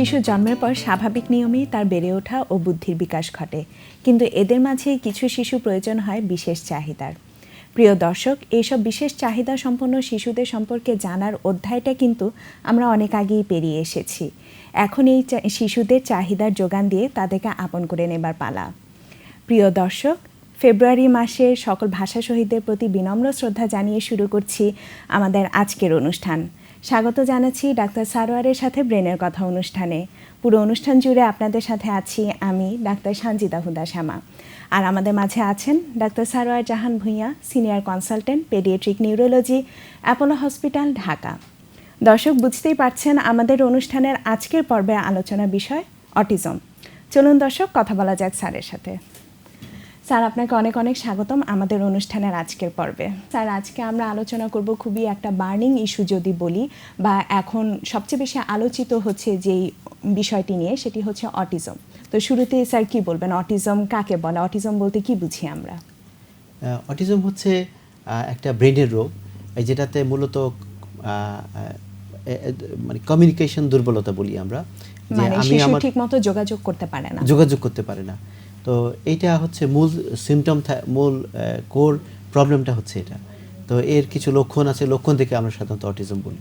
শিশু জন্মের পর স্বাভাবিক নিয়মেই তার বেড়ে ওঠা ও বুদ্ধির বিকাশ ঘটে। কিন্তু এদের মাঝে কিছু শিশু প্রয়োজন হয় বিশেষ চাহিদার। প্রিয় দর্শক, এইসব বিশেষ চাহিদা সম্পন্ন শিশুদের সম্পর্কে জানার অধ্যায়টা কিন্তু আমরা অনেক আগেই পেরিয়ে এসেছি। এখন এই শিশুদের চাহিদার যোগান দিয়ে তাদেরকে আপন করে নেবার পালা। প্রিয় দর্শক, ফেব্রুয়ারি মাসে সকল ভাষা শহীদদের প্রতি বিনম্র শ্রদ্ধা জানিয়ে শুরু করছি আমাদের আজকের অনুষ্ঠান। স্বাগত জানাচ্ছি ডাক্তার সারোয়ারের সাথে ব্রেনের কথা অনুষ্ঠানে। পুরো অনুষ্ঠান জুড়ে আপনাদের সাথে আছি আমি ডাক্তার সানজিদা হুদা শ্যামা আর আমাদের মাঝে আছেন doctor Sarwar Jahan Bhuiyan, senior consultant, paediatric neurology, Apollo hospital, Dhaka. দর্শক, বুঝতেই পারছেন আমাদের অনুষ্ঠানের আজকের পর্বে আলোচনা বিষয় অটিজম। চলুন দর্শক, কথা বলা যাক স্যারের সাথে। স্যার আপনাকে অনেক অনেক স্বাগতম আমাদের অনুষ্ঠানের আজকের পর্বে। স্যার আজকে আমরা আলোচনা করব খুবই একটা বার্নিং ইস্যু যদি বলি বা এখন সবচেয়ে বেশি আলোচিত হচ্ছে যেই বিষয়টি নিয়ে সেটি হচ্ছে অটিজম। তো শুরুতে স্যার কি বলবেন? অটিজম কাকে বলে? অটিজম বলতে কি বুঝি আমরা? অটিজম হচ্ছে একটা ব্রেনের রোগ এই যেটাতে মূলত মানে কমিউনিকেশন দুর্বলতা বলি আমরা। যে মানে আমি আমার ঠিক মতো যোগাযোগ করতে পারে না। যোগাযোগ করতে পারে না। তো এইটা হচ্ছে মূল সিমটম মূল কোর প্রবলেমটা হচ্ছে এটা। তো এর কিছু লক্ষণ আছে লক্ষণ দেখে আমরা সাধারণত অটিজম বলি।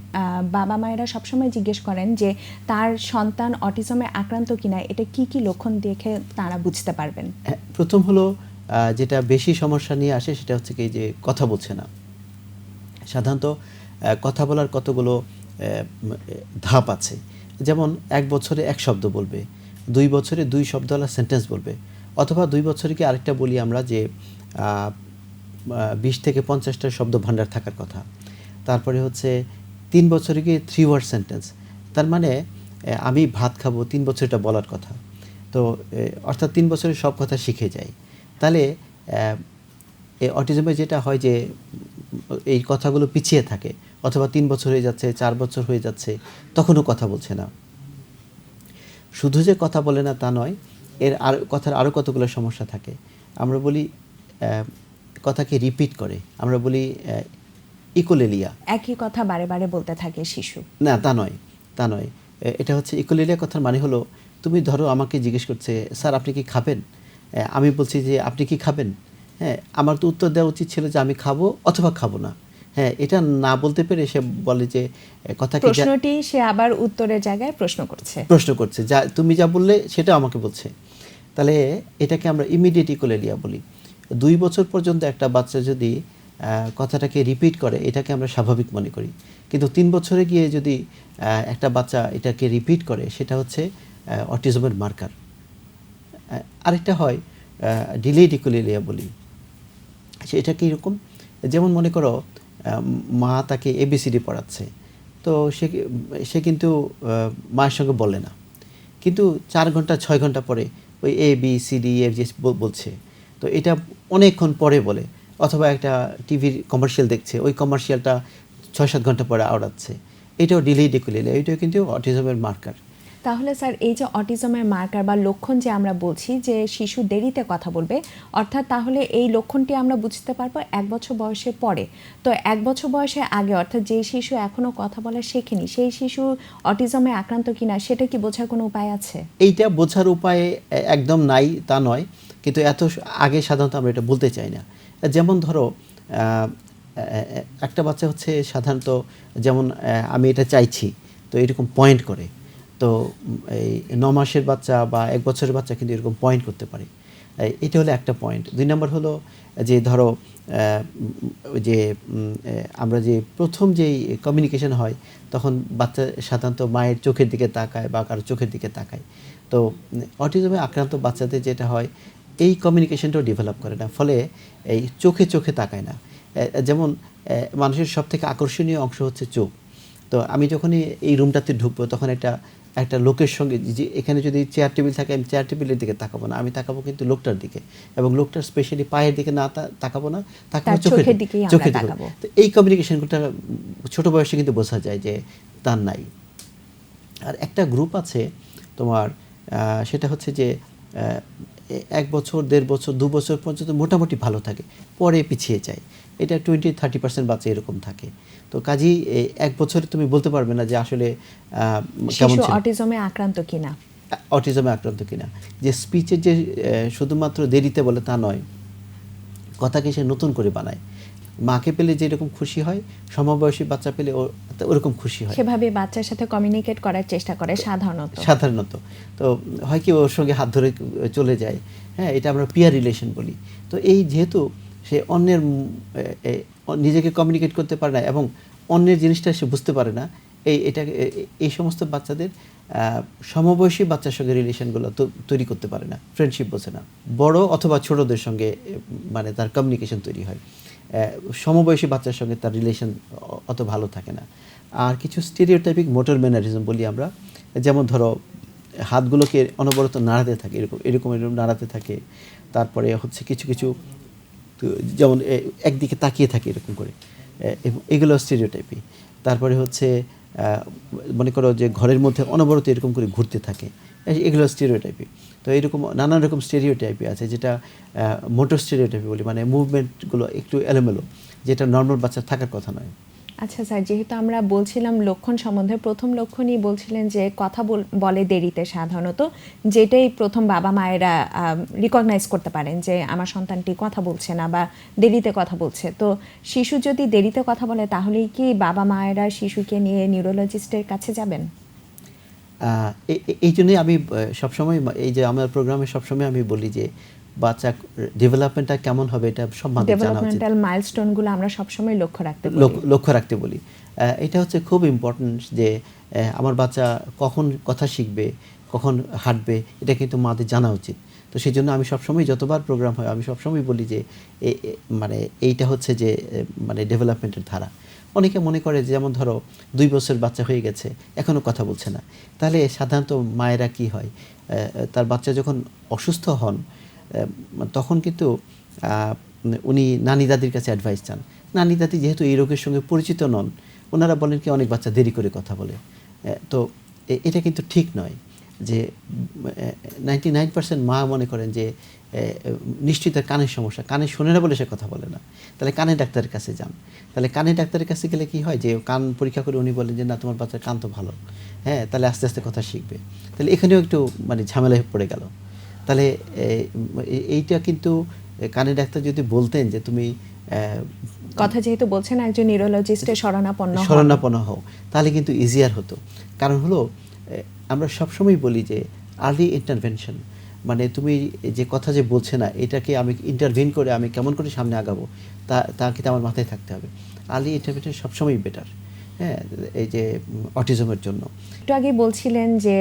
বাবা মায়েরা সবসময় জিজ্ঞেস করেন যে তার সন্তান অটিজমে আক্রান্ত কিনা এটা কি কি লক্ষণ দেখে তারা বুঝতে পারবেন? হ্যাঁ, প্রথম হলো যেটা বেশি সমস্যা নিয়ে আসে সেটা হচ্ছে কি যে কথা বলছে না। সাধারণত কথা বলার কতগুলো ধাপ আছে। যেমন এক বছরে এক শব্দ বলবে দুই বছরে দুই শব্দওয়ালা সেন্টেন্স বলবে। অথবা দুই বছরে কি আরেকটা বলি আমরা যে বিশ থেকে পঞ্চাশটা শব্দ ভাণ্ডার থাকার কথা। তারপরে হচ্ছে তিন বছরে গিয়ে থ্রি ওয়ার্ড সেন্টেন্স তার মানে আমি ভাত খাব তিন বছর এটা বলার কথা। তো অর্থাৎ তিন বছরে সব কথা শিখে যায়। তাহলে অটিজমে যেটা হয় যে, এই কথাগুলো পিছিয়ে থাকে, অথবা তিন বছর হয়ে যাচ্ছে, চার বছর হয়ে যাচ্ছে, তখনও কথা বলছে না। শুধু যে কথা বলে না তা নয় এর আর কথার আরও কতগুলো সমস্যা থাকে? আমরা বলি কথাকে রিপিট করে। আমরা বলি ইকোলেলিয়া একই কথা বারে বারে বলতে থাকে শিশু। না তা নয় তা নয়। এটা হচ্ছে ইকোলেলিয়া কথার মানে হলো তুমি ধরো আমাকে জিজ্ঞেস করছে স্যার আপনি কি খাবেন? আমি বলছি যে আপনি কি খাবেন? হ্যাঁ আমার তো উত্তর দেওয়া উচিত ছিল যে আমি খাব অথবা খাব না। হ্যাঁ এটা না বলতে পেরে সে বলে যে এ, কথাকে যা- প্রশ্নটি সে আবার উত্তরের জায়গায় প্রশ্ন করছে। প্রশ্ন করছে যা তুমি যা বললে সেটা আমাকে বলছে। তাহলে এটাকে আমরা ইমিডিয়েট ইকোলেলিয়া বলি। দুই বছর পর্যন্ত একটা বাচ্চা যদি কথাটাকে রিপিট করে এটাকে আমরা স্বাভাবিক মনে করি। কিন্তু তিন বছরে গিয়ে যদি একটা বাচ্চা এটাকে রিপিট করে সেটা হচ্ছে অটিজমের মার্কার আরেকটা হয় ডিলেড ইকোলেলিয়া বলি। সেটা কীরকম যেমন মনে করো মা তাকে এবিসিডি পড়াচ্ছে। তো সে সে কিন্তু মায়ের সঙ্গে বলে না। কিন্তু চার ঘণ্টা, ছয় ঘণ্টা পরে ওই A B C D F G বলছে। তো এটা অনেকক্ষণ পরে বলে, অথবা একটা টিভির কমার্শিয়াল দেখছে, ওই কমার্শিয়ালটা ছয় সাত ঘণ্টা পরে আওড়াচ্ছে। এটাও ডিলেই ডেকুলেলে এটাও কিন্তু অটিজমের মার্কার তাহলে স্যার, এই যে অটিজমের মার্কার বা লক্ষণ যে আমরা বলছি যে শিশু দেরিতে কথা বলবে, অর্থাৎ তাহলে এই লক্ষণটি আমরা বুঝতে পারব এক বছর বয়সের পরে। তো এক বছর বয়সের আগে, অর্থাৎ যে শিশু এখনও কথা বলা শেখেনি, সেই শিশু অটিজমে আক্রান্ত কিনা, সেটা কি বোঝার কোনো উপায় আছে? এইটা বোঝার উপায় একদম নাই, তা নয়। কিন্তু এত আগে সাধারণত আমরা এটা বলতে চাই না। যেমন ধরো একটা বাচ্চা হচ্ছে সাধারণত যেমন আমি এটা চাইছি, তো এরকম পয়েন্ট করে। তো এই ন মাসের বাচ্চা বা এক বছরের বাচ্চা কিন্তু এরকম পয়েন্ট করতে পারে। এটা হলো একটা পয়েন্ট দুই নম্বর হলো যে ধরো যে আমরা যে প্রথম যেই কমিউনিকেশন হয়, তখন বাচ্চা সাধারণত মায়ের চোখের দিকে তাকায় বা কারও চোখের দিকে তাকায়। তো অটিজমে আক্রান্ত বাচ্চাদের যেটা হয়, এই কমিউনিকেশনটাও ডেভেলপ করে না। ফলে এই চোখে চোখে তাকায় না। যেমন মানুষের সব থেকে আকর্ষণীয় অংশ হচ্ছে চোখ। তো আমি যখনই এই রুমটাতে ঢুকবো, তখন একটা একটা লোকের সঙ্গে যে এখানে যদি চেয়ার টেবিল থাকে আমি চেয়ার টেবিলের দিকে তাকাবো না। আমি তাকাবো কিন্তু লোকটার দিকে। এবং লোকটার স্পেশালি পায়ের দিকে না তাকাবো না তাকাবো চোখের আমরা চোখের দিকে। তো এই কমিউনিকেশনটা ছোট বয়সে কিন্তু বোঝা যায় যে তার নাই। আর একটা গ্রুপ আছে তোমার সেটা হচ্ছে যে এক বছর দেড় বছর দু বছর পর্যন্ত মোটামুটি ভালো থাকে। পরে পিছিয়ে যায়। এটা টোয়েন্টি থার্টি পার্সেন্ট বাচ্চা এরকম থাকে। তো কাজেই এক বছরে তুমি বলতে পারবে না যে আসলে কেমন অটিজমে আক্রান্ত কিনা? অটিজমে আক্রান্ত কিনা। যে স্পিচের যে শুধুমাত্র দেরিতে বলে তা নয় কথাকে সে নতুন করে বানায়। মাকে পেলে যেরকম খুশি হয় সমবয়সী বাচ্চা পেলে ওরকম খুশি হয়। সেভাবে বাচ্চার সাথে কমিউনিকেট করার চেষ্টা করে সাধারণত। সাধারণত। তো হয় কি ওর সঙ্গে হাত ধরে চলে যায়। হ্যাঁ এটা আমরা পিয়ার রিলেশন বলি। তো এই যেহেতু সে অন্যের নিজেকে কমিউনিকেট করতে পারে না এবং অন্যের জিনিসটা সে বুঝতে পারে না, এই, এটা এই সমস্ত বাচ্চাদের সমবয়সী বাচ্চার সঙ্গে রিলেশনগুলো তো তৈরি করতে পারে না ফ্রেন্ডশিপ বোঝে না। বড় অথবা ছোটদের সঙ্গে মানে তার কমিউনিকেশন তৈরি হয়। সমবয়সী বাচ্চার সঙ্গে তার রিলেশন অত ভালো থাকে না। আর কিছু স্টেরিওটাইপিক মোটর ম্যানারিজম বলি আমরা, যেমন ধরো, হাতগুলোকে অনবরত নাড়াতে থাকে, এরকম এরকম এরকম নাড়াতে থাকে। তারপরে হচ্ছে কিছু কিছু তো যেমন একদিকে তাকিয়ে থাকে এরকম করে। এগুলো স্টেরিওটাইপি তারপরে হচ্ছে মনে করো যে ঘরের মধ্যে অনবরত এরকম করে ঘুরতে থাকে। এগুলো স্টেরিওটাইপি তো এরকম নানান রকম স্টেরিওটাইপি আছে, যেটা মোটর স্টেরিওটাইপি বলি। মানে মুভমেন্টগুলো একটু এলোমেলো, যেটা নর্মাল বাচ্চার থাকার কথা নয়। আচ্ছা স্যার, যেহেতু আমরা বলছিলাম লক্ষণ সম্বন্ধে, প্রথম লক্ষণই বলছিলেন যে কথা বল- দেরিতে সাধারণত, যেটাই প্রথম বাবা মায়েরা রিকগনাইজ করতে পারেন যে আমার সন্তানটি কথা বলছে না বা দেরিতে কথা বলছে। তো শিশু যদি দেরিতে কথা বলে, তাহলেই কি বাবা মায়েরা শিশুকে নিয়ে নিউরোলজিস্টের কাছে যাবেন? এই জন্যই আমি সবসময়, এই যে আমার প্রোগ্রামে সবসময় আমি বলি যে বাচ্চা ডেভেলপমেন্টটা কেমন হবে এটা সব মাদের জানা উচিত। ডেভেলপমেন্টাল মাইলস্টোনগুলো আমরা সবসময় লক্ষ্য রাখতে পারি লক্ষ্য- রাখতে বলি। এটা হচ্ছে খুব ইম্পর্টেন্ট যে আমার বাচ্চা কখন কথা শিখবে কখন হাঁটবে এটা কিন্তু মাদের জানা উচিত। তো সেই জন্য আমি সবসময় যতবার প্রোগ্রাম হয় আমি সবসময় বলি যে মানে এইটা হচ্ছে যে মানে ডেভেলপমেন্টের ধারা। অনেকে মনে করে যেমন ধরো দুই বছর বাচ্চা হয়ে গেছে এখনও কথা বলছে না। তাহলে সাধারণত মায়েরা কি হয়? তার বাচ্চা যখন অসুস্থ হন তখন কিন্তু উনি নানি দাদির কাছে অ্যাডভাইস চান। নানি দাদি যেহেতু এই রোগের সঙ্গে পরিচিত নন, ওনারা বলেন কি, অনেক বাচ্চা দেরি করে কথা বলে। তো এটা কিন্তু ঠিক নয় যে নাইনটি নাইন পার্সেন্ট মা মনে করেন যে নিশ্চয়ই কানের সমস্যা। কানে শোনে না বলে সে কথা বলে না। তাহলে কানে ডাক্তারের কাছে যান। তাহলে কানে ডাক্তারের কাছে গেলে কি হয় যে, কান পরীক্ষা করে উনি বলেন যে, না, তোমার বাচ্চার কান তো ভালো। হ্যাঁ তাহলে আস্তে আস্তে কথা শিখবে। তাহলে এখানেও একটু মানে ঝামেলায় পড়ে গেল। তাহলে এইটা কিন্তু কানে ডাক্তার যদি বলতেন যে তুমি কথা যেহেতু বলছেন একজন নিউরোলজিস্টের শরণাপন্ন শরণাপন্ন হও তাহলে কিন্তু ইজিয়ার হতো। কারণ হলো আমরা সবসময় বলি যে আর্লি ইন্টারভেনশন মানে তুমি যে কথা যে বলছে না এটাকে আমি ইন্টারভিন করে আমি কেমন করে সামনে আগাবো তা তা কিন্তু আমার মাথায় থাকতে হবে। আর্লি ইন্টারভেনশন সবসময় বেটার হ্যাঁ এই যে অটিজমের জন্য। একটু আগে বলছিলেন যে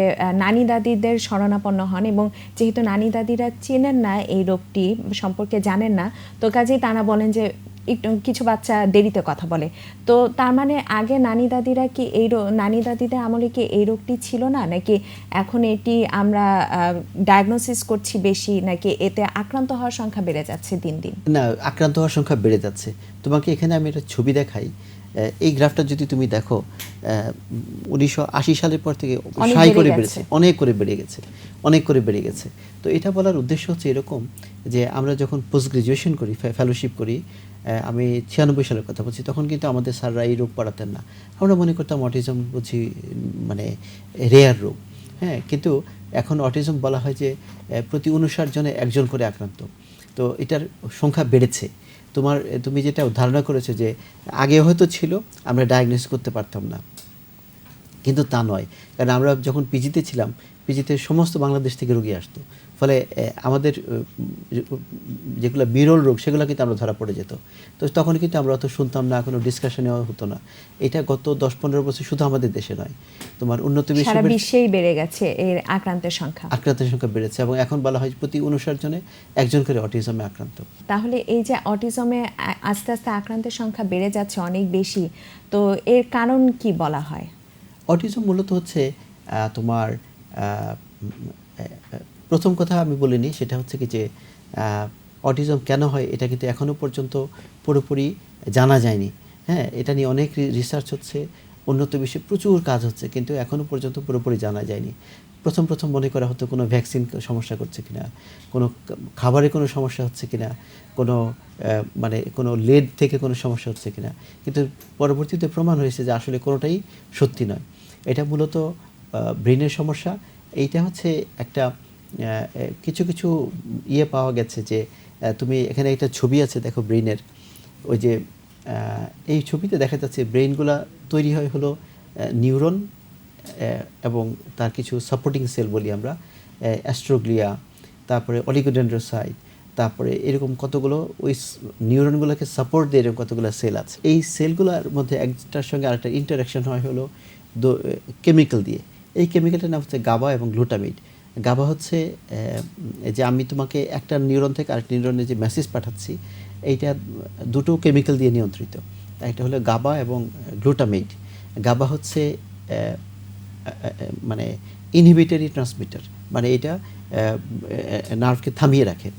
নানি দাদিদের শরণাপন্ন হন এবং যেহেতু নানি দাদিরা চেনেন না এই রোগটি সম্পর্কে জানেন না তো কাজেই তারা বলেন যে একটু কিছু বাচ্চা দেরিতে কথা বলে। তো তার মানে আগে নানি দাদিরা কি এই নানি দাদিদের আমলে কি এই রোগটি ছিল না? নাকি এখন এটি আমরা ডায়াগনোসিস করছি বেশি নাকি এতে আক্রান্ত হওয়ার সংখ্যা বেড়ে যাচ্ছে দিন দিন? না আক্রান্ত হওয়ার সংখ্যা বেড়ে যাচ্ছে। তোমাকে এখানে আমি একটা ছবি দেখাই। এই গ্রাফটা যদি তুমি দেখো উনিশশো আশি সালের পর থেকে সাই করে বেড়েছে অনেক করে বেড়ে গেছে অনেক করে বেড়ে গেছে। তো এটা বলার উদ্দেশ্য হচ্ছে এরকম যে আমরা যখন পোস্ট গ্রাজুয়েশন করি ফেলোশিপ করি আমি ছিয়ানব্বই সালের কথা বলছি তখন কিন্তু আমাদের স্যাররা এই রোগ পড়াতেন না। আমরা মনে করতাম অটিজম বুঝি মানে রেয়ার রোগ। হ্যাঁ কিন্তু এখন অটিজম বলা হয় যে প্রতি উনষাট জনে একজন করে আক্রান্ত। তো এটার সংখ্যা বেড়েছে। তোমার তুমি যেটা ধারণা করেছ যে আগে হয়তো ছিল আমরা ডায়াগনোস করতে পারতাম না। কিন্তু তা নয়। কারণ আমরা যখন পিজিতে ছিলাম পিজিতে সমস্ত বাংলাদেশ থেকে রোগী আসতো। ফলে আমাদের যেগুলো বিরল রোগ সেগুলো কিন্তু আমরা ধরা পড়ে যেত। তো তখন কিন্তু আমরা অত শুনতাম না কোনো ডিসকাশনেও হতো না। এটা গত দশ পনেরো বছর শুধু আমাদের দেশে নয়। তোমার উন্নত বিশ্বেই বেড়ে গেছে এর আক্রান্তের সংখ্যা। আক্রান্তের সংখ্যা বেড়েছে এবং এখন বলা হয় প্রতি উনষাট জনে একজন করে অটিজমে আক্রান্ত। তাহলে এই যে অটিজমে আস্তে আস্তে আক্রান্তের সংখ্যা বেড়ে যাচ্ছে অনেক বেশি তো এর কারণ কি বলা হয়? অটিজম মূলত হচ্ছে তোমার প্রথম কথা আমি বলিনি, সেটা হচ্ছে কি যে অটিজম কেন হয় এটা কিন্তু এখনও পর্যন্ত পুরোপুরি জানা যায়নি। হ্যাঁ এটা নিয়ে অনেক রিসার্চ হচ্ছে উন্নত বিশ্বে প্রচুর কাজ হচ্ছে, কিন্তু এখনও পর্যন্ত পুরোপুরি জানা যায়নি। প্রথম প্রথম মনে করা হতো কোনো ভ্যাকসিন সমস্যা করছে কিনা, কোনো খাবারে কোনো সমস্যা হচ্ছে কিনা, কোনো মানে কোনো লেড থেকে কোনো সমস্যা হচ্ছে কিনা। কিন্তু পরবর্তীতে প্রমাণ হয়েছে যে আসলে কোনোটাই সত্যি নয়। এটা মূলত ব্রেনের সমস্যা। এইটা হচ্ছে একটা কিছু কিছু ইয়ে পাওয়া গেছে যে তুমি এখানে একটা ছবি আছে, দেখো ব্রেনের। ওই যে এই ছবিতে দেখা যাচ্ছে ব্রেনগুলা তৈরি হয় হলো নিউরন এবং তার কিছু সাপোর্টিং সেল বলি আমরা অ্যাস্ট্রোগ্লিয়া তারপরে অলিগোডেন্ড্রোসাইট তারপরে এরকম কতগুলো ওই নিউরনগুলোকে সাপোর্ট দিয়ে এরকম কতগুলো সেল আছে। এই সেলগুলোর মধ্যে একটার সঙ্গে আরেকটা ইন্টারাকশন হয় হলো কেমিক্যাল দিয়ে। এই কেমিক্যালটার নাম হচ্ছে গাবা এবং গ্লুটামিড গাবা হচ্ছে যে আমি তোমাকে একটা নিউরন থেকে আরেকটা নিউরনে যে মেসেজ পাঠাচ্ছি এইটা দুটো কেমিক্যাল দিয়ে নিয়ন্ত্রিত। একটা হলো গাবা এবং গ্লুটামিড গাবা হচ্ছে মানে ইনহিবিটরি ট্রান্সমিটার মানে এটা নার্ভকে থামিয়ে রাখে।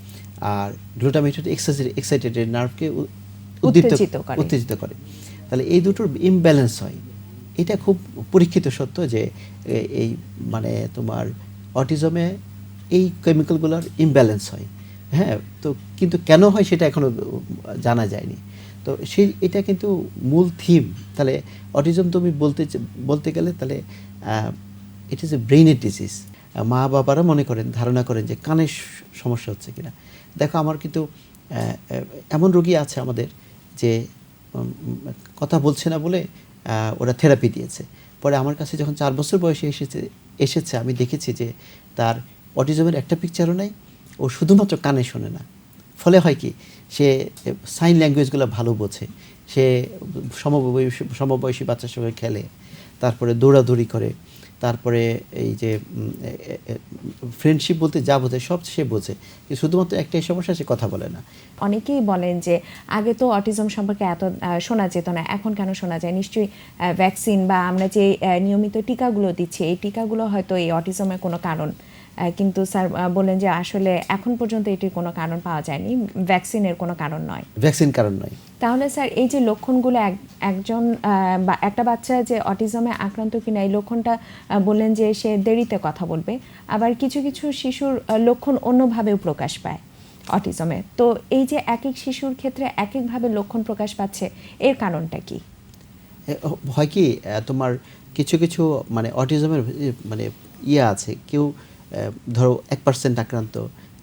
আর গ্লুটামেট হচ্ছে এক্সাইটেড নার্ভকে উত্তেজিত করে। উত্তেজিত করে। তাহলে এই দুটোর ইমব্যালেন্স হয়। এটা খুব পরীক্ষিত সত্য যে এই মানে তোমার অটিজমে এই কেমিক্যালগুলোর ইমব্যালেন্স হয়। হ্যাঁ তো কিন্তু কেন হয় সেটা এখনও জানা যায়নি। তো সেই, এটা কিন্তু মূল থিম তাহলে অটিজম তুমি বলতে বলতে গেলে তাহলে ইট ইজ এ ব্রেইনের ডিজিজ মা বাবারা মনে করেন, ধারণা করেন যে কানের সমস্যা হচ্ছে কিনা। দেখো আমার কিন্তু এমন রোগী আছে আমাদের যে কথা বলছে না বলে ওরা থেরাপি দিয়েছে। পরে আমার কাছে যখন চার বছর বয়সে এসেছে এসেছে, আমি দেখেছি যে তার অটিজমের একটা পিকচারও নাই ও শুধুমাত্র কানে শোনে না। ফলে হয় কি, সে সাইন ল্যাঙ্গুয়েজগুলো ভালো বোঝে। সে সমবয়সী সমবয়সী বাচ্চার সঙ্গে খেলে, তারপরে দৌড়াদৌড়ি করে, তারপরে এই যে ফ্রেন্ডশিপ বলতে যা বোঝে সব সে বোঝে। শুধুমাত্র একটাই সমস্যা, সে কথা বলে না। অনেকেই বলেন যে, আগে তো অটিজম সম্পর্কে এত শোনা যেত না, এখন কেন শোনা যায়? নিশ্চয়ই ভ্যাকসিন বা আমরা যে নিয়মিত টিকাগুলো দিচ্ছি, এই টিকাগুলো হয়তো এই অটিজমের কোনো কারণ। কিন্তু স্যার আহ, বললেন যে আসলে এখন পর্যন্ত এটির কোনো কারণ পাওয়া যায়নি ভ্যাকসিনের কোনো কারণ নয়। ভ্যাকসিন কারণ নয়। তাহলে স্যার এই যে লক্ষণগুলো এক- একজন বা একটা বাচ্চা যে অটিজমে আক্রান্ত কিনা এই লক্ষণটা বললেন যে সে দেরিতে কথা বলবে। আবার কিছু কিছু শিশুর লক্ষণ অন্যভাবেও প্রকাশ পায় অটিজমে। তো এই যে এক এক শিশুর ক্ষেত্রে এক একভাবে লক্ষণ প্রকাশ পাচ্ছে এর কারণটা কি? হয় কি তোমার কিছু কিছু মানে অটিজমের মানে ইয়ে আছে কেউ ধরো এক পার্সেন্ট আক্রান্ত,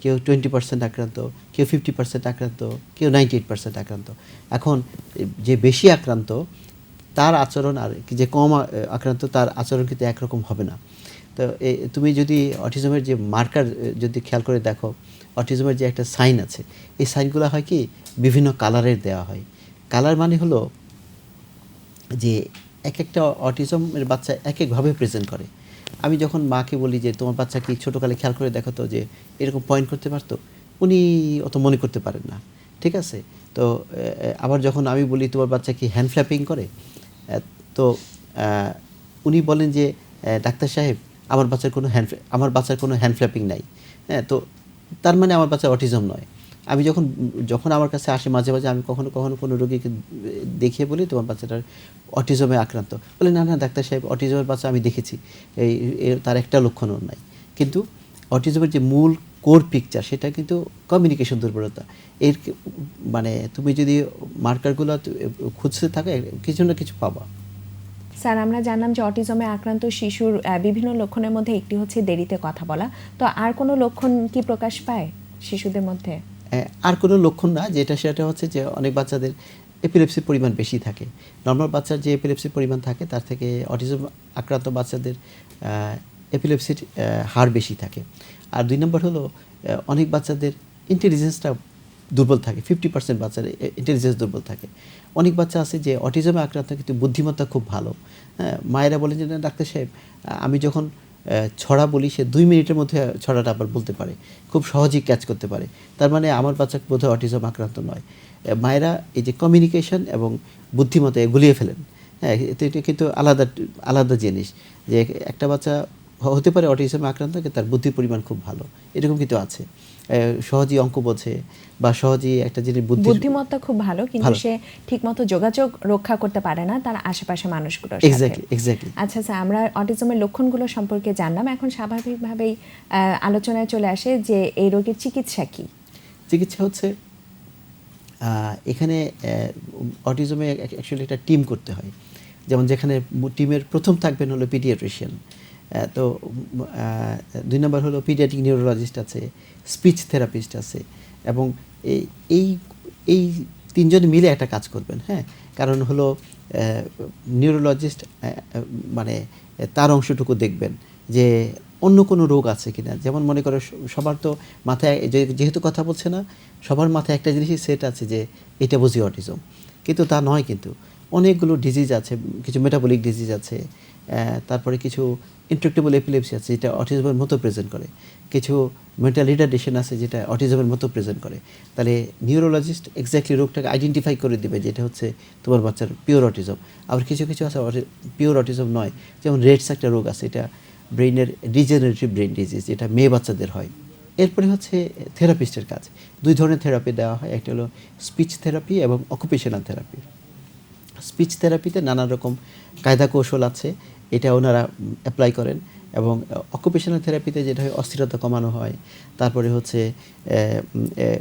কেউ টোয়েন্টি পার্সেন্ট আক্রান্ত, কেউ ফিফটি পার্সেন্ট আক্রান্ত, কেউ নাইনটি এইট পার্সেন্ট আক্রান্ত। এখন যে বেশি আক্রান্ত, তার আচরণ আর যে কম আক্রান্ত, তার আচরণ কিন্তু একরকম হবে না। তো তুমি যদি অটিজমের যে মার্কার যদি খেয়াল করে দেখো, অটিজমের যে একটা সাইন আছে, এই সাইনগুলো হয় কি, বিভিন্ন কালারের দেওয়া হয়। কালার মানে হলো যে এক একটা অটিজমের বাচ্চা এক একভাবে প্রেজেন্ট করে। আমি যখন মাকে বলি যে, তোমার বাচ্চা কি ছোটোকালে খেয়াল করে দেখো তো যে, এরকম পয়েন্ট করতে পারতো? উনি অত মনে করতে পারেন না। ঠিক আছে? তো আবার যখন আমি বলি, তোমার বাচ্চা কি হ্যান্ড ফ্ল্যাপিং করে? তো উনি বলেন যে ডাক্তার সাহেব, আমার বাচ্চার কোনো হ্যান্ড আমার বাচ্চার কোনো হ্যান্ড ফ্ল্যাপিং নাই। হ্যাঁ তো, তার মানে আমার বাচ্চা অটিজম নয়। আমি যখন যখন আমার কাছে আসে মাঝে মাঝে, আমি কখনো কখনো কোনো রোগীকে দেখিয়ে বলি, তোমার বাচ্চাটার অটিজমে আক্রান্ত। বলে, না না, ডাক্তার সাহেব, অটিজমের বাচ্চা আমি দেখেছি। এই তার একটা লক্ষণও নাই। কিন্তু অটিজমের যে মূল কোর পিকচার, সেটা কিন্তু কমিউনিকেশন দুর্বলতা। এর মানে তুমি যদি মার্কারগুলো খুঁজতে থাকো, কিছু না কিছু পাবা। স্যার, আমরা জানলাম যে অটিজমে আক্রান্ত শিশুর বিভিন্ন লক্ষণের মধ্যে একটি হচ্ছে দেরিতে কথা বলা। তো আর কোনো লক্ষণ কি প্রকাশ পায় শিশুদের মধ্যে? আর কোনো লক্ষণ না, যেটা সেটা হচ্ছে যে অনেক বাচ্চাদের এপিলেপসির পরিমাণ বেশি থাকে। নর্মাল বাচ্চার যে এপিলেপসির পরিমাণ থাকে, তার থেকে অটিজম আক্রান্ত বাচ্চাদের এপিলেপসির হার বেশি থাকে। আর দুই নম্বর হলো অনেক বাচ্চাদের ইন্টেলিজেন্সটা দুর্বল থাকে ফিফটি পার্সেন্ট বাচ্চার ইন্টেলিজেন্স দুর্বল থাকে। অনেক বাচ্চা আছে যে অটিজমে আক্রান্ত, কিন্তু বুদ্ধিমত্তা খুব ভালো। হ্যাঁ মায়েরা বলেন যে ডাক্তার সাহেব আমি যখন ছড়া বলি সে দুই মিনিটের মধ্যে ছড়াটা আবার বলতে পারে। খুব সহজেই ক্যাচ করতে পারে। তার মানে আমার বাচ্চা বোধহয় অটিজম আক্রান্ত নয়। মায়েরা এই যে কমিউনিকেশন এবং বুদ্ধিমত্তা গুলিয়ে ফেলেন। হ্যাঁ এটা কিন্তু আলাদা আলাদা জিনিস যে একটা বাচ্চা হতে পারে অটিজমে আক্রান্ত তার বুদ্ধির পরিমাণ খুব ভালো। এরকম কিন্তু আছে। সহজেই অঙ্ক বোঝে বা সহজেই একটা জিনিস বুদ্ধি বুদ্ধিমত্তা খুব ভালো কিন্তু সে ঠিকমতো যোগাযোগ রক্ষা করতে পারে না তার আশেপাশে মানুষগুলোর সাথে। এক্স্যাক্টলি এক্স্যাক্টলি আচ্ছা স্যার আমরা অটিজমের লক্ষণগুলো সম্পর্কে জানলাম। এখন স্বাভাবিকভাবেই আহ, আলোচনায় চলে আসে যে এই রোগের চিকিৎসা কি? চিকিৎসা হচ্ছে এখানে অটিজমে অ্যাকচুয়ালি একটা টিম করতে হয়। যেমন যেখানে টিমের প্রথম থাকবেন হলো পিডিয়াট্রিশিয়ান। তো দুই নম্বর হলো পিডিয়াটিক নিউরোলজিস্ট আছে স্পিচ থেরাপিস্ট আছে এবং এই এই তিনজন মিলে একটা কাজ করবেন হ্যাঁ? কারণ হলো নিউরোলজিস্ট মানে তার অংশটুকু দেখবেন যে অন্য কোনো রোগ আছে কিনা। যেমন মনে করো সবার তো মাথায় যেহেতু কথা বলছে না, সবার মাথায় একটা জিনিসই সেট আছে যে এটা বুঝি অটিজম কিন্তু তা নয় কিন্তু। অনেকগুলো ডিজিজ আছে, কিছু মেটাবলিক ডিজিজ আছে তারপরে কিছু ইন্ট্রাক্টেবল এপিলেপসি আছে, যেটা অটিজমের মতো প্রেজেন্ট করে। কিছু মেন্টাল রিটার্ডেশন আছে, যেটা অটিজমের মতো প্রেজেন্ট করে। তাহলে নিউরোলজিস্ট এক্স্যাক্টলি রোগটাকে আইডেন্টিফাই করে দিবে, যেটা হচ্ছে তোমার বাচ্চার পিওর অটিজম আবার কিছু কিছু আছে পিওর অটিজম নয়, যেমন রেডস একটা রোগ আছে, এটা ব্রেইনের ডিজেনারেটিভ ব্রেন ডিজিজ যেটা মেয়ে বাচ্চাদের হয়। এরপরে হচ্ছে থেরাপিস্টের কাজ। দুই ধরনের থেরাপি দেওয়া হয়, একটা হলো স্পিচ থেরাপি এবং অকুপেশনাল থেরাপি স্পিচ থেরাপিতে নানা রকম কায়দা কৌশল আছে এটা ওনারা অ্যাপ্লাই করেন এবং অকুপেশনাল থেরাপিতে যেটা হয় অস্থিরতা কমানো হয়। তারপরে হচ্ছে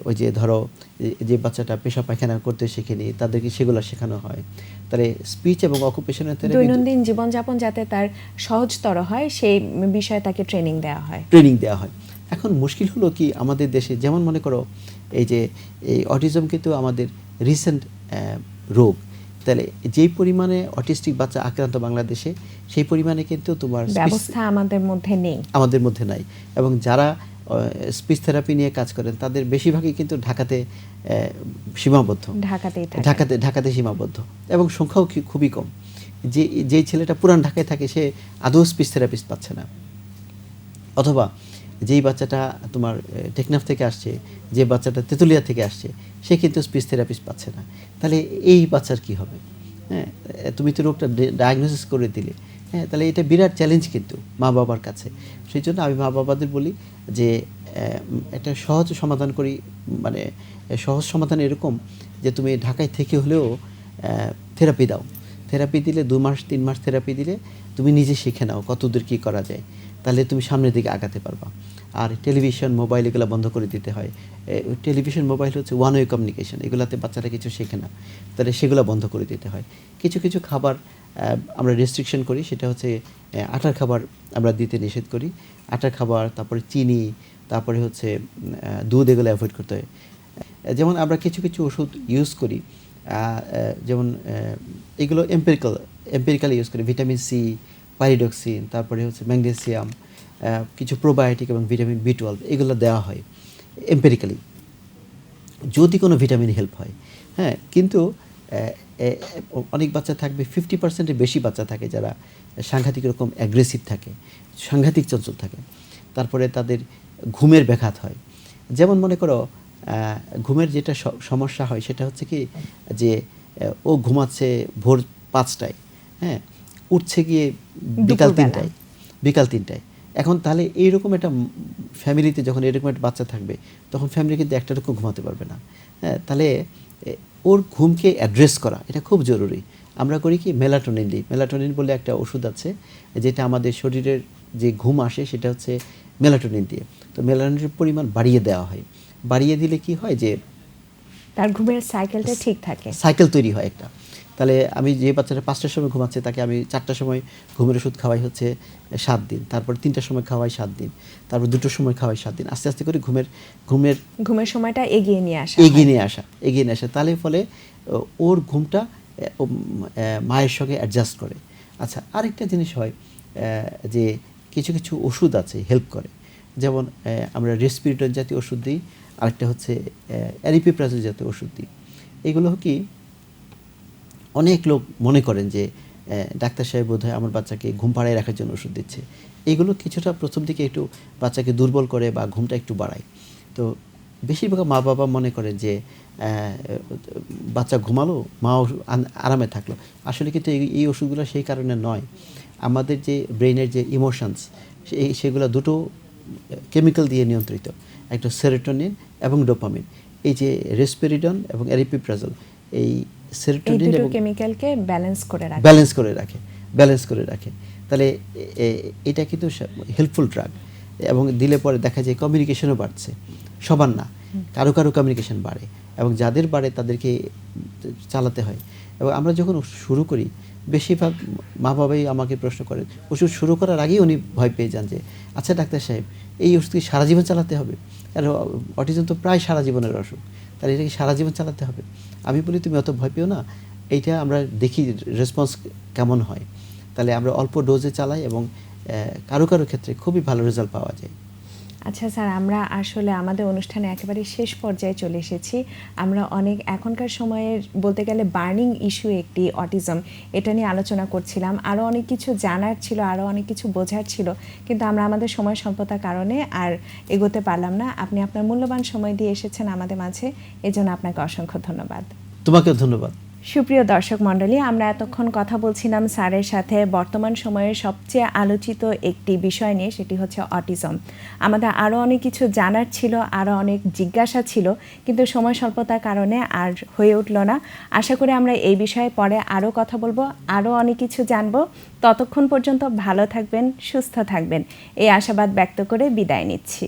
ওই যে ধরো যে- যে বাচ্চাটা পেশা পায়খানা করতে শেখেনি তাদেরকে সেগুলো শেখানো হয়। তাহলে স্পিচ এবং অকুপেশনাল থেরাপি দৈনন্দিন জীবনযাপন যাতে তার সহজতর হয় সেই বিষয়ে তাকে ট্রেনিং দেওয়া হয়। ট্রেনিং দেওয়া হয়। এখন মুশকিল হলো কি আমাদের দেশে যেমন মনে করো এই যে এই অটিজম কিন্তু আমাদের রিসেন্ট রোগ। তাহলে যেই পরিমাণে অটিস্টিক বাচ্চা আক্রান্ত বাংলাদেশে সেই পরিমাণে কিন্তু তোমার ব্যবস্থা আমাদের মধ্যে নেই। আমাদের মধ্যে নাই। এবং যারা স্পিচ থেরাপি নিয়ে কাজ করেন তাদের বেশিরভাগই কিন্তু ঢাকাতে সীমাবদ্ধ। ঢাকাতেই ঢাকাতে ঢাকাতে সীমাবদ্ধ। এবং সংখ্যাও খুবই কম। যে যেই ছেলেটা পুরান ঢাকায় থাকে সে আদৌ স্পিচ থেরাপিস্ট পাচ্ছে না। অথবা যেই বাচ্চাটা তোমার টেকনাফ থেকে আসছে, যে বাচ্চাটা তেঁতুলিয়া থেকে আসছে, সে কিন্তু স্পিচ থেরাপিস্ট পাচ্ছে না। তাহলে এই বাচ্চার কি হবে? হ্যাঁ তুমি তো রোগটা ডায়াগনোসিস করে দিলে। হ্যাঁ তাহলে এটা বিরাট চ্যালেঞ্জ কিন্তু মা বাবার কাছে। সেই জন্য আমি মা বাবাদের বলি যে একটা সহজ সমাধান করি মানে সহজ সমাধান এরকম যে তুমি ঢাকায় থেকে হলেও থেরাপি দাও। থেরাপি দিলে দু মাস, তিন মাস থেরাপি দিলে তুমি নিজে শিখে নাও কতদূর কী করা যায়। তাহলে তুমি সামনের দিকে আগাতে পারবা। আর টেলিভিশন, মোবাইল এগুলো বন্ধ করে দিতে হয়। টেলিভিশন, মোবাইল হচ্ছে ওয়ান ওয়ে কমিউনিকেশন এগুলাতে বাচ্চারা কিছু শেখে না। তাহলে সেগুলো বন্ধ করে দিতে হয়। কিছু কিছু খাবার আমরা রেস্ট্রিকশন করি। সেটা হচ্ছে আটার খাবার আমরা দিতে নিষেধ করি। আটার খাবার, তারপরে চিনি, তারপরে হচ্ছে দুধ এগুলো অ্যাভয়েড করতে হয়। যেমন আমরা কিছু কিছু ওষুধ ইউজ করি যেমন এগুলো এম্পেরিক্যাল এম্পেরিক্যাল ইউজ করি। ভিটামিন সি পাইরিডক্সিন তারপরে হচ্ছে ম্যাগনেসিয়াম কিছু প্রোবায়োটিক এবং ভিটামিন বি টুয়েলভ এগুলো দেওয়া হয় এম্পেরিক্যালি যদি কোনো ভিটামিন হেল্প হয় হ্যাঁ কিন্তু অনেক বাচ্চা থাকবে ফিফটি পার্সেন্টের বেশি বাচ্চা থাকে যারা সাংঘাতিক রকম অ্যাগ্রেসিভ থাকে, সাংঘাতিক চঞ্চল থাকে। তারপরে তাদের ঘুমের ব্যাঘাত হয়। যেমন মনে করো ঘুমের যেটা সমস্যা হয় সেটা হচ্ছে কি যে ও ঘুমাচ্ছে ভোর পাঁচটায় হ্যাঁ উঠছে গিয়ে বিকাল তিনটায় বিকাল তিনটায়। এখন তাহলে এইরকম একটা ফ্যামিলিতে যখন এরকম একটা বাচ্চা থাকবে তখন ফ্যামিলি কিন্তু একটা রকম ঘুমাতে পারবে না। হ্যাঁ তাহলে ওর ঘুমকে অ্যাড্রেস করা এটা খুব জরুরি। আমরা করি কি মেলাটোনিন দিই। মেলাটোনিন বলে একটা ওষুধ আছে যেটা আমাদের শরীরের যে ঘুম আসে সেটা হচ্ছে মেলাটোনিন দিয়ে। তো মেলাটোনিনের পরিমাণ বাড়িয়ে দেওয়া হয়। বাড়িয়ে দিলে কি হয় যে তার ঘুমের সাইকেলটা ঠিক থাকে। সাইকেল তৈরি হয় একটা। তাহলে আমি যে বাচ্চাটা পাঁচটার সময় ঘুমাচ্ছে তাকে আমি চারটার সময় ঘুমের ওষুধ খাওয়াই হচ্ছে সাত দিন। তারপর তিনটার সময় খাওয়াই সাত দিন। তারপর দুটোর সময় খাওয়াই সাত দিন। আস্তে আস্তে করে ঘুমের ঘুমের ঘুমের সময়টা এগিয়ে নিয়ে আসা। এগিয়ে নিয়ে আসা এগিয়ে নিয়ে আসা। তাহলে ফলে ওর ঘুমটা মায়ের সঙ্গে অ্যাডজাস্ট করে। আচ্ছা আরেকটা জিনিস হয় যে কিছু কিছু ওষুধ আছে হেল্প করে। যেমন আমরা রেসপিরেটর জাতীয় ওষুধ দিই আরেকটা হচ্ছে অ্যারিপিপ্রাজল জাতীয় ওষুধ দিই। এগুলো কি অনেক লোক মনে করেন যে ডাক্তার সাহেব বোধ আমার বাচ্চাকে ঘুম পাড়ায় রাখার জন্য ওষুধ দিচ্ছে। এগুলো কিছুটা প্রথম দিকে একটু বাচ্চাকে দুর্বল করে বা ঘুমটা একটু বাড়ায়। তো বেশিরভাগ মা বাবা মনে করেন যে বাচ্চা ঘুমালো মা আরামে থাকল। আসলে কিন্তু এই- ওষুধগুলো সেই কারণে নয়। আমাদের যে ব্রেনের যে ইমোশনস সেই সেগুলো দুটো কেমিক্যাল দিয়ে নিয়ন্ত্রিত। একটা সেরোটোনিন এবং ডোপামিন। এই যে রেসপেরিডন এবং এরিপিপ্রাজল এই এই সেরোটোনিন এবং কেমিক্যালকে ব্যালেন্স করে রাখে। ব্যালেন্স করে রাখে ব্যালেন্স করে রাখে। তাহলে এটা কিন্তু হেল্পফুল ড্রাগ এবং দিলে পরে দেখা যায় কমিউনিকেশনও বাড়ছে। সবার না কারও কারও কমিউনিকেশন বাড়ে এবং যাদের বাড়ে তাদেরকে চালাতে হয়। এবং আমরা যখন শুরু করি বেশিরভাগ মা বাবাই আমাকে প্রশ্ন করেন ওষুধ শুরু করার আগেই উনি ভয় পেয়ে যান যে আচ্ছা ডাক্তার সাহেব এই ওষুধ কি সারা জীবন চালাতে হবে? আর অটিজম তো প্রায় সারা জীবনের অসুখ। তাহলে এটাকে সারা জীবন চালাতে হবে। আমি বলি, তুমি অত ভয় পেও না। এইটা আমরা দেখি রেসপন্স কেমন হয়। তাহলে আমরা অল্প ডোজে চালাই এবং কারও কারও ক্ষেত্রে খুবই ভালো রেজাল্ট পাওয়া যায়। আচ্ছা স্যার, আমরা আসলে আমাদের অনুষ্ঠানে একেবারে শেষ পর্যায়ে চলে এসেছি। আমরা অনেক এখনকার সময়ের বলতে গেলে বার্নিং ইস্যু একটি অটিজম, এটা নিয়ে আলোচনা করছিলাম। আরও অনেক কিছু জানার ছিল আরও অনেক কিছু বোঝার ছিল, কিন্তু আমরা আমাদের সময় স্বল্পতার কারণে আর এগোতে পারলাম না। আপনি আপনার মূল্যবান সময় দিয়ে এসেছেন আমাদের মাঝে, এজন্য আপনাকে অসংখ্য ধন্যবাদ। তোমাকে ধন্যবাদ। সুপ্রিয় দর্শক মণ্ডলী, আমরা এতক্ষণ কথা বলছিলাম স্যারের সাথে। বর্তমান সময়ের সবচেয়ে আলোচিত একটি বিষয় নিয়ে, সেটি হচ্ছে অটিজম। আমাদের আরও অনেক কিছু জানার ছিল, আরও অনেক জিজ্ঞাসা ছিল, কিন্তু সময় স্বল্পতার কারণে আর হয়ে উঠল না। আশা করি আমরা এই বিষয়ে পরে আরও কথা বলব, আরও অনেক কিছু জানব। ততক্ষণ পর্যন্ত ভালো থাকবেন, সুস্থ থাকবেন। এই আশাবাদ ব্যক্ত করে বিদায় নিচ্ছি।